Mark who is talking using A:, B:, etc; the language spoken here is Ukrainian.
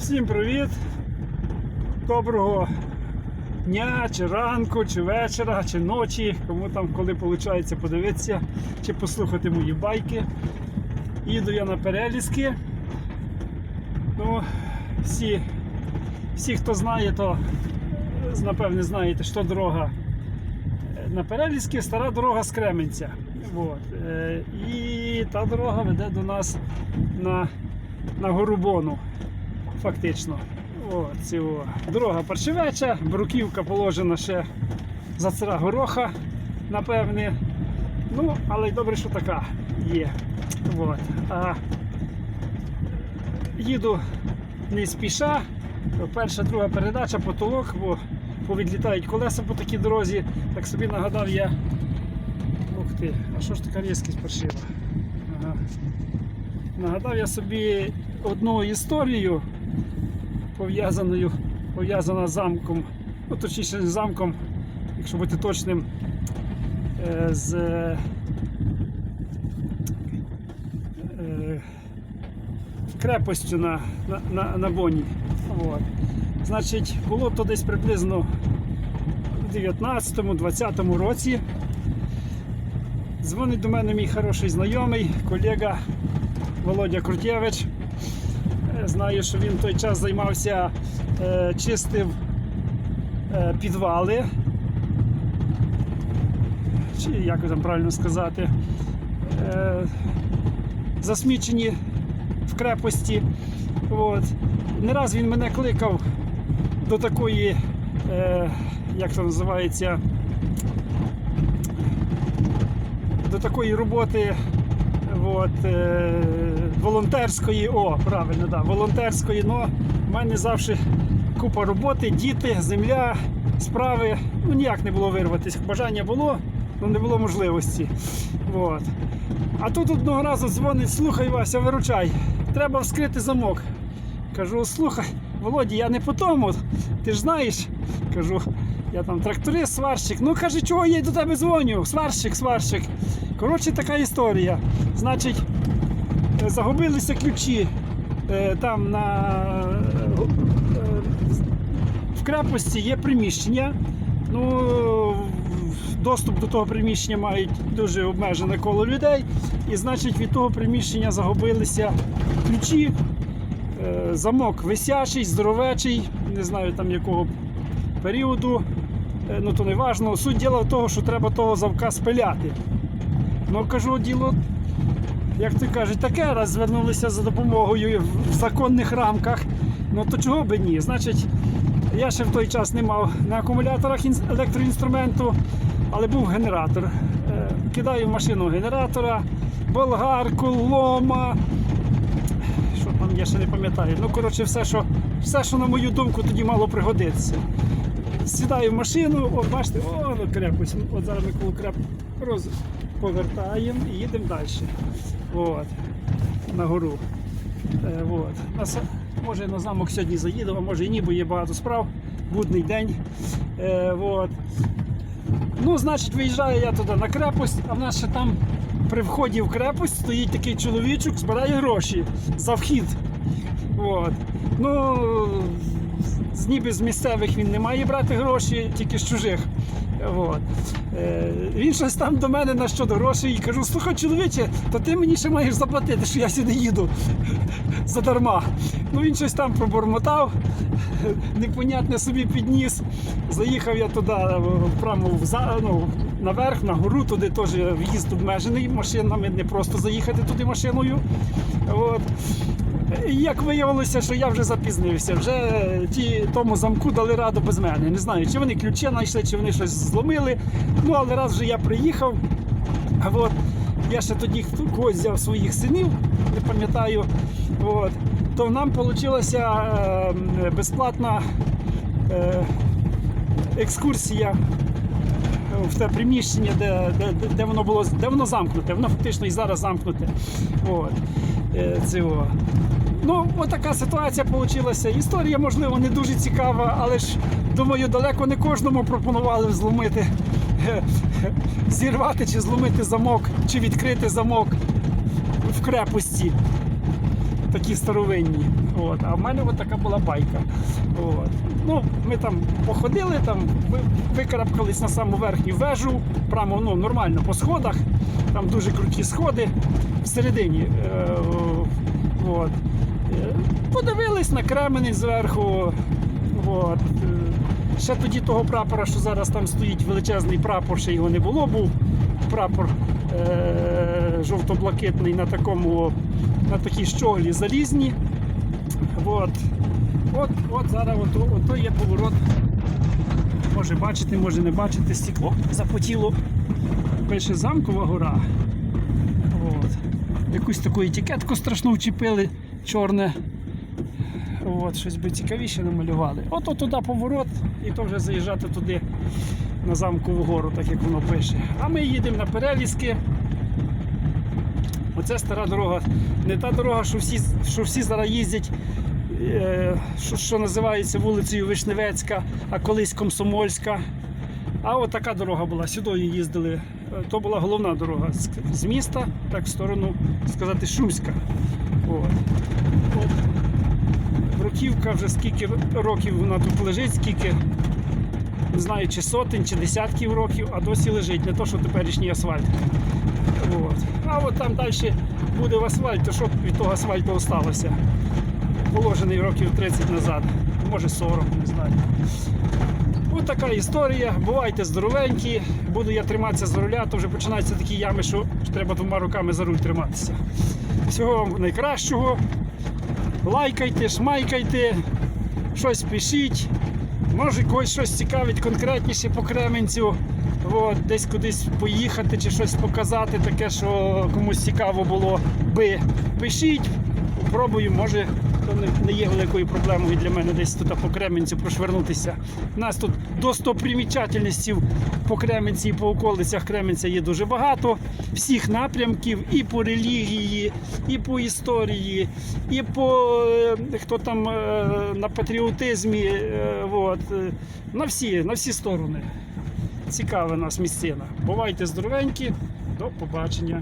A: Всім привіт! Доброго дня, чи ранку, чи вечора, чи ночі, кому там коли виходить подивитися чи послухати мої байки. Їду я на перелізки. Ну, всі, всі, хто знає, то напевне знаєте, що дорога е, на перелізки, стара дорога з Кременця. Вот. Е, І та дорога веде до нас на, на Горубону фактично. О, цього. Дорога паршивеча, бруківка положена ще за цара гороха, напевне. Ну, але й добре, що така є. От. А їду не спіша. Перша, друга передача, потолок, бо повідлітають колеса по такій дорозі. Так собі нагадав я. Ух ти, а що ж така різкість паршива? Ага. Нагадав я собі одну історію, пов'язаною пов'язана з замком, ну точніше з замком, якщо бути точним, е, з е, крепостю на, на, на, на Боні. От. Значить, було то десь приблизно в 19-20 році. Дзвонить до мене мій хороший знайомий, колега Володя Крутєвич. Знаю, що він в той час займався, е, чистив е, підвали. Чи як там правильно сказати, е, засмічені в крепості. От. Не раз він мене кликав до такої, е, як це називається, до такої роботи от, е, волонтерської, о, правильно, да, волонтерської, но в мене завжди купа роботи, діти, земля, справи. Ну ніяк не було вирватися. Бажання було, але не було можливості. От. А тут одного разу дзвонить, слухай Вася, виручай, треба вскрити замок. Кажу, слухай, Володі, я не по тому, ти ж знаєш. Кажу, я там тракторист, сварщик. Ну каже, чого я до тебе дзвоню? Сварщик, сварщик. Коротше, така історія. Значить, загубилися ключі е, там на е, в крепості є приміщення. Ну, доступ до того приміщення мають дуже обмежене коло людей. І значить від того приміщення загубилися ключі. Е, Замок висячий, здоровечий, не знаю там якого періоду. Ну то не важно. Суть діла в того, що треба того замка спиляти. Ну кажу, діло, як ти кажуть, таке раз звернулися за допомогою в законних рамках. Ну то чого би ні? Значить, я ще в той час не мав на акумуляторах електроінструменту, але був генератор. Е, Кидаю в машину генератора, болгарку, лома. Що там я ще не пам'ятаю. Ну, коротше, все, що, все, що на мою думку, тоді мало пригодитися. Сідаю в машину, от бачите, о, ну крепость. От зараз ми коло креп роз... повертаємо і їдемо далі. От, на гору. Е, от. На, може на замок сьогодні заїду, а може і ні, бо є багато справ. Будний день. Е. Ну, значить, виїжджаю я туди на крепость, а в нас ще там при вході в крепость стоїть такий чоловічок, збирає гроші за вхід. От. Ну, ніби з місцевих він не має брати гроші, тільки з чужих. От. Е, він щось там до мене на щодо грошей і кажу, слухай, чоловіче, то ти мені ще маєш заплатити, що я сюди їду задарма. Ну він щось там пробормотав, непонятне собі підніс. Заїхав я туди прямо в ну, наверх, на гору, туди теж в'їзд обмежений машинами, не просто заїхати туди машиною. От. Як виявилося, що я вже запізнився, вже ті тому замку дали раду без мене. Не знаю, чи вони ключі знайшли, чи вони щось зломили. Ну, але раз вже я приїхав, от, я ще тоді когось взяв своїх синів, не пам'ятаю. От, то нам вийшла е, безплатна е, екскурсія в те приміщення, де, де, де- воно було де воно замкнуте. Воно фактично і зараз замкнуте. От. Е, цього. Ну, отака ситуація вийшла. Історія, можливо, не дуже цікава, але ж думаю, далеко не кожному пропонували зломити, е, зірвати чи зломити замок, чи відкрити замок в крепості. такі старовинні. От. А в мене от така була байка. От. Ну, ми там походили, там викарабкались на саму верхню вежу, прямо ну, нормально по сходах. Там дуже круті сходи всередині. Е, от. Е, Подивились на Кременець зверху. От. Е, Ще тоді того прапора, що зараз там стоїть величезний прапор, ще його не було, був прапор е- жовто-блакитний на такому, на такій щоглі залізній. От. От, от зараз ото, ото є поворот. Може бачити, може не бачити, стекло запотіло. Пише замкова гора. От. Якусь таку етикетку страшну вчепили, чорне. От, щось би цікавіше намалювали. От от туди поворот, і то вже заїжджати туди на замкову гору, так як воно пише. А ми їдемо на перелізки. Оце стара дорога. Не та дорога, що всі, що всі зараз їздять, що, що називається вулицею Вишневецька, а колись Комсомольська. А от така дорога була. Сюди їздили. Е, То була головна дорога з міста, так в сторону сказати, Шумська. От. От. Бруківка вже скільки років вона тут лежить, скільки не знаю, чи сотень, чи десятків років, а досі лежить, не то, що теперішній асфальт. От. А от там далі буде в асфальт, то що від того асфальту залишилося? Положений років 30 назад, може 40, не знаю. Ось така історія. Бувайте здоровенькі. Буду я триматися за руля, то вже починаються такі ями, що треба двома руками за руль триматися. Всього вам найкращого. Лайкайте, шмайкайте, щось пишіть. Може когось щось цікавить конкретніше по Кременцю. От, десь кудись поїхати чи щось показати, таке, що комусь цікаво було би. Пишіть, попробую, може, то не, є великою проблемою для мене десь тут по Кременцю прошвернутися. У нас тут достопримічательностей по Кременці і по околицях Кременця є дуже багато. Всіх напрямків і по релігії, і по історії, і по е, хто там е, на патріотизмі. е, от, на всі, на всі сторони. Цікава нас місцина. Бувайте здоровенькі, до побачення.